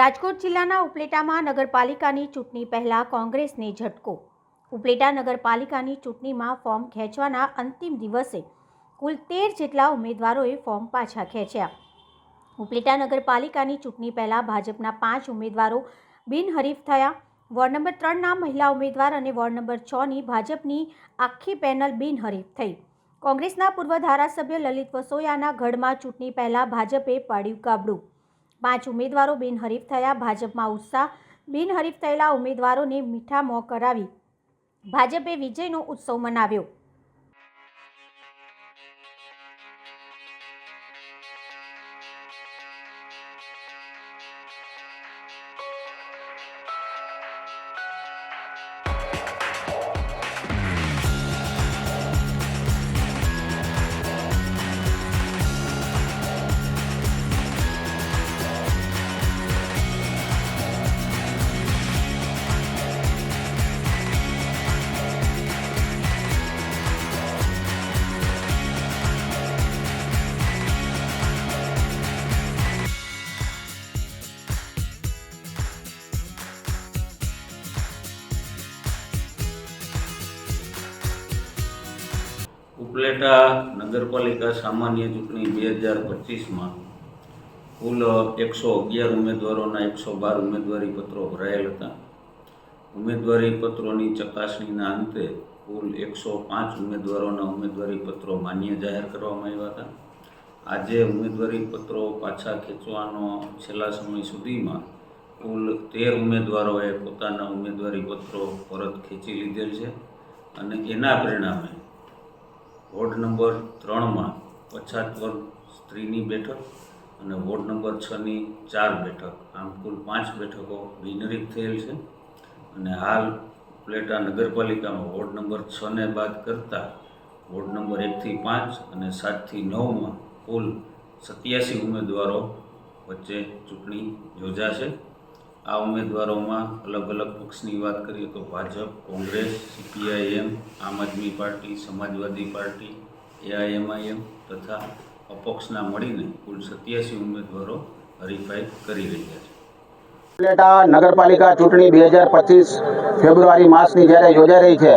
રાજકોટ જિલ્લાના ઉપલેટામાં નગરપાલિકાની ચૂંટણી પહેલા કોંગ્રેસને ઝટકો. ઉપલેટા નગરપાલિકાની ચૂંટણીમાં ફોર્મ ખેંચવાના અંતિમ દિવસે કુલ તેર જેટલા ઉમેદવારોએ ફોર્મ પાછા ખેંચ્યા. ઉપલેટા નગરપાલિકાની ચૂંટણી પહેલાં ભાજપના પાંચ ઉમેદવારો બિનહરીફ થયા. વોર્ડ નંબર ત્રણના મહિલા ઉમેદવાર અને વોર્ડ નંબર છની ભાજપની આખી પેનલ બિનહરીફ થઈ. કોંગ્રેસના પૂર્વ ધારાસભ્ય લલિત વસોયાના ગઢમાં ચૂંટણી પહેલાં ભાજપે પાડ્યું કાબડું. પાંચ ઉમેદવારો બિનહરીફ થયા. ભાજપમાં ઉત્સાહ બિનહરીફ થયેલા ઉમેદવારોને મીઠા મોં કરાવી. ભાજપે વિજયનો ઉત્સવ મનાવ્યો. ઉપલેટા નગરપાલિકા સામાન્ય ચૂંટણી બે હજાર પચીસમાં કુલ એકસો અગિયાર ઉમેદવારોના એકસો બાર ઉમેદવારી પત્રો ભરાયેલ હતા. ઉમેદવારી પત્રોની ચકાસણીના અંતે કુલ એકસો પાંચ ઉમેદવારોના ઉમેદવારી પત્રો માન્ય જાહેર કરવામાં આવ્યા હતા. આજે ઉમેદવારી પત્રો પાછા ખેંચવાનો છેલ્લા સમય સુધીમાં કુલ તેર ઉમેદવારોએ પોતાના ઉમેદવારી પત્રો પરત ખેંચી લીધેલ છે અને એના પરિણામે વોર્ડ નંબર ત્રણમાં પછાત વર્ગ સ્ત્રીની બેઠક અને વોર્ડ નંબર છની ચાર બેઠક. આમ કુલ પાંચ બેઠકો બિનરીત થયેલ છે. અને હાલ પ્લેટા નગરપાલિકામાં વોર્ડ નંબર છને બાદ કરતાં વોર્ડ નંબર એકથી પાંચ અને સાતથી નવમાં કુલ સત્યાસી ઉમેદવારો વચ્ચે ચૂંટણી યોજાશે. આ ઉમેદવારોમાં અલગ અલગ પક્ષની વાત કરીએ તો Bhajap, Congress, CPIM, Aam Aadmi party, Samajwadi party, AIMIM તથા અપક્ષના મળીને કુલ સત્યાસી ઉમેદવારો હરીફાઈ કરી રહ્યા છે. ઉપલેટા નગરપાલિકા ચૂંટણી બે હજાર પચીસ ફેબ્રુઆરી માસની જ્યારે યોજાઈ રહી છે,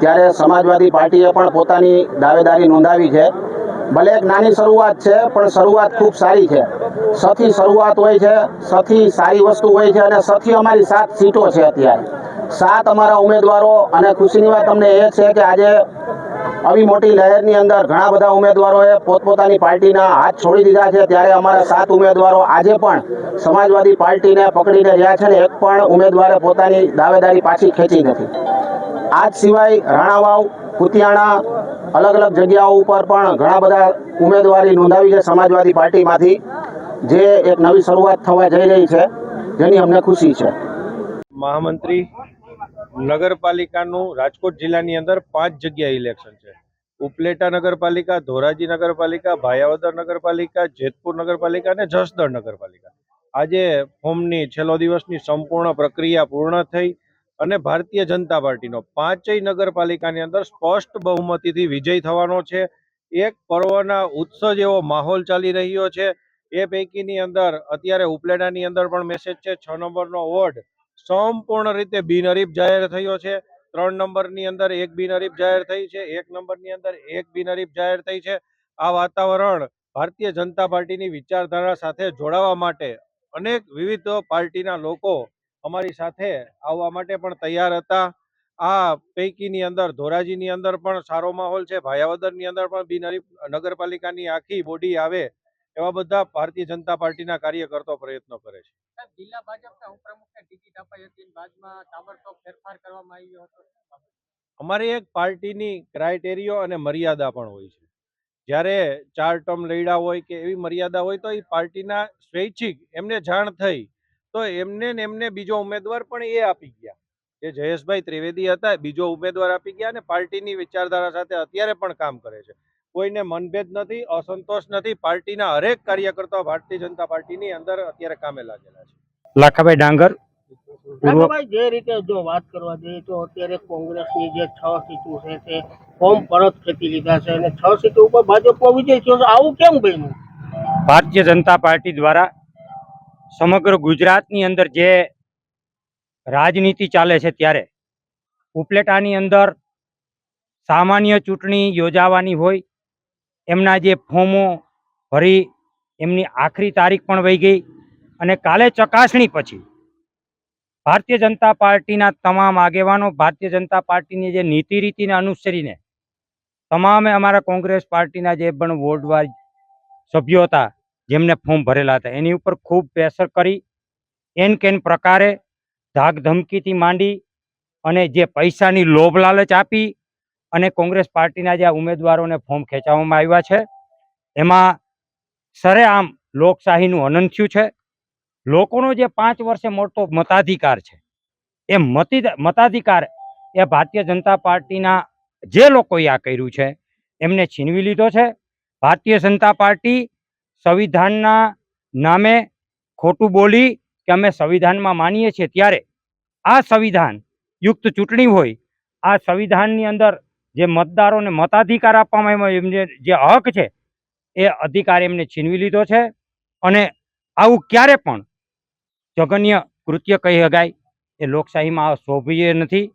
ત્યારે સમાજવાદી પાર્ટીએ પણ પોતાની દાવેદારી નોંધાવી છે. ભલે એક નાની શરૂઆત છે, પણ શરૂઆત ખૂબ સારી છે. સથી શરૂઆત હોય છે, સથી સારી વસ્તુ હોય છે અને સથી અમારી સાત સીટો છે અત્યારે. સાત અમારા ઉમેદવારો અને ખુશીની વાત તમને એ છે કે આજે આવી મોટી લહેરની અંદર ઘણા બધા ઉમેદવારોએ પોતપોતાની પાર્ટીના હાથ છોડી દીધા છે. ત્યારે અમારા સાત ઉમેદવારો આજે પણ સમાજવાદી પાર્ટીને પકડીને રહ્યા છે ને એક પણ ઉમેદવારે પોતાની દાવેદારી પાછી ખેંચી નથી. આજ સિવાય રાણાવાવ કુતિયાણા અલગ અલગ જગ્યાઓ ઉપર પણ ઘણા બધા ઉમેદવારી નોંધાવી છે સમાજવાદી પાર્ટીમાંથી, જે એક નવી શરૂઆત થવા જઈ રહી છે, જેની અમને ખુશી છે. મહામંત્રી, નગરપાલિકાનું રાજકોટ જિલ્લાની અંદર પાંચ જગ્યાએ ઇલેક્શન છે. ઉપલેટા નગરપાલિકા, ધોરાજી નગરપાલિકા, ભાયાવદર નગરપાલિકા, જેતપુર નગરપાલિકા અને જસદણ નગરપાલિકા. આજે ફોર્મની છેલ્લો દિવસની સંપૂર્ણ પ્રક્રિયા પૂર્ણ થઈ. અને ભારતીય જનતા પાર્ટીનો પાંચેય નગરપાલિકાની અંદર સ્પષ્ટ બહુમતીથી વિજય થવાનો છે. એક પર્વના ઉત્સવ જેવો માહોલ ચાલી રહ્યો છે. એ પૈકીની અંદર અત્યારે ઉપલેટાની અંદર પણ મેસેજ છે, છ નંબરનો વોર્ડ સંપૂર્ણ રીતે બિનહરીફ જાહેર થયો છે. ત્રણ નંબરની અંદર એક બિનહરીફ જાહેર થઈ છે, એક નંબરની અંદર એક બિનહરીફ જાહેર થઈ છે. આ વાતાવરણ ભારતીય જનતા પાર્ટીની વિચારધારા સાથે જોડાવા માટે અનેક વિવિધ પાર્ટીના લોકો અમારી સાથે આવવા માટે પણ તૈયાર હતા. આ પૈકીની અંદર ધોરાજીની અંદર પણ સારો માહોલ છે. ભાયાવદરની અંદર પણ બિનહરીફ નગરપાલિકાની આખી બોડી આવે એવા બધા ભારતીય જનતા પાર્ટીના કાર્યકર્તાઓ પ્રયત્નો કરે છે. જિલ્લા ભાજપના ઉપપ્રમુખને ટિકિટ અપાઈ હતી બાદમાં તાબડતોબ ફેરફાર કરવામાં આવ્યો હતો. અમારી એક પાર્ટીની ક્રાઇટેરિયો અને મર્યાદા પણ હોય છે. જ્યારે ચાર ટર્મ લડ્યા હોય કે એવી મર્યાદા હોય તો એ પાર્ટીના સ્વૈચ્છિક એમને જાણ થઈ તો એમને ને એમને બીજો ઉમેદવાર પણ એ આપી ગયા. જે જયેશભાઈ ત્રિવેદી હતા બીજો ઉમેદવાર આપી ગયા અને પાર્ટીની વિચારધારા સાથે અત્યારે પણ કામ કરે છે. કોઈને મનભેદ નથી અસંતોષ નથી પાર્ટીના હરેક કાર્યકર્તાઓ ભારતીય જનતા પાર્ટીની અંદર અત્યારે કામે લાગેલા છે. લાખાભાઈ ડાંગર ભાઈ જે રીતે જો વાત કરવા જઈએ તો અત્યારે કોંગ્રેસની જે છ સીટો છે તે ફોર્મ પરત ખેંચી લીધા છે અને છ સીટો ઉપર ભાજપનો વિજય થયો આવું કેમ બન્યું? ભારતીય જનતા પાર્ટી દ્વારા સમગ્ર ગુજરાતની અંદર જે રાજનીતિ ચાલે છે ત્યારે ઉપલેટાની અંદર સામાન્ય ચૂંટણી યોજાવાની હોય, એમના જે ફોર્મો ભરી એમની આખરી તારીખ પણ વહી ગઈ અને કાલે ચકાસણી પછી ભારતીય જનતા પાર્ટીના તમામ આગેવાનો, ભારતીય જનતા પાર્ટીની જે નીતિ રીતિને અનુસરીને તમામે અમારા કોંગ્રેસ પાર્ટીના જે પણ વોર્ડવાર સભ્યો હતા જેમને ફોર્મ ભરેલા હતા. એની ઉપર ખૂબ પ્રેશર કરી, એન કેન પ્રકારે ધાક ધમકીથી માંડી અને જે પૈસાની લોભ લાલચ આપી અને કોંગ્રેસ પાર્ટીના જે ઉમેદવારોને ફોર્મ ખેંચાવવામાં આવ્યા છે. એમાં સરેઆમ લોકશાહીનું હનન થયું છે. લોકોનો જે પાંચ વર્ષે મોટો મતાધિકાર છે, એ મતી મતાધિકાર એ ભારતીય જનતા પાર્ટીના જે લોકોએ આ કર્યું છે, એમને છીનવી લીધો છે. ભારતીય જનતા પાર્ટી સંવિધાનના નામે ખોટું બોલી કે અમે સંવિધાનમાં માનીએ છીએ ત્યારે આ સંવિધાન યુક્ત ચૂંટણી હોય, આ સંવિધાનની અંદર જે મતદારોને મતાધિકાર આપવામાં આવ્યો, એમને જે હક છે, એ અધિકાર એમને છીનવી લીધો છે અને આવું ક્યારે પણ જઘન્ય કૃત્ય કહી શકાય એ લોકશાહીમાં આ શોભનીય નથી.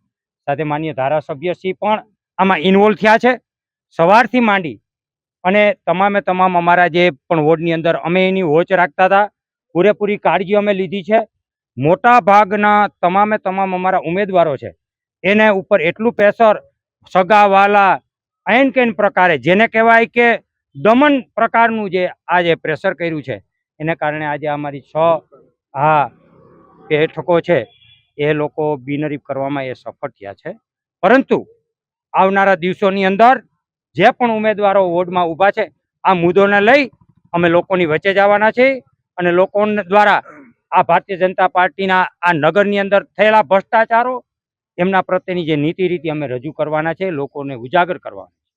સાથે માન્ય ધારાસભ્યશ્રી પણ આમાં ઇન્વોલ્વ થયા છે. સવારથી માંડી અને તમામે તમામ અમારા જે પણ વોર્ડની અંદર અમે એની વોચ રાખતા હતા. પૂરેપૂરી કાળજી અમે લીધી છે. મોટા ભાગના તમામે તમામ અમારા ઉમેદવારો છે. એને ઉપર એટલું પ્રેશર, સગાવાલા એન કેન પ્રકારે, જેને કહેવાય કે દમન પ્રકારનું જે આ જે પ્રેશર કર્યું છે, એને કારણે આજે અમારી છ હા બેઠકો છે, એ લોકો બિનરીફ કરવામાં એ સફળ થયા છે. પરંતુ આવનારા દિવસોની અંદર જે પણ ઉમેદવારો વોર્ડમાં ઊભા છે, આ મુદ્દોને લઈ અમે લોકોની વચ્ચે જવાના છીએ અને લોકો દ્વારા આ ભારતીય જનતા પાર્ટીના આ નગરની અંદર થયેલા ભ્રષ્ટાચારો, એમના પ્રત્યેની જે નીતિ રીતિ અમે રજૂ કરવાના છે લોકોને ઉજાગર કરવાના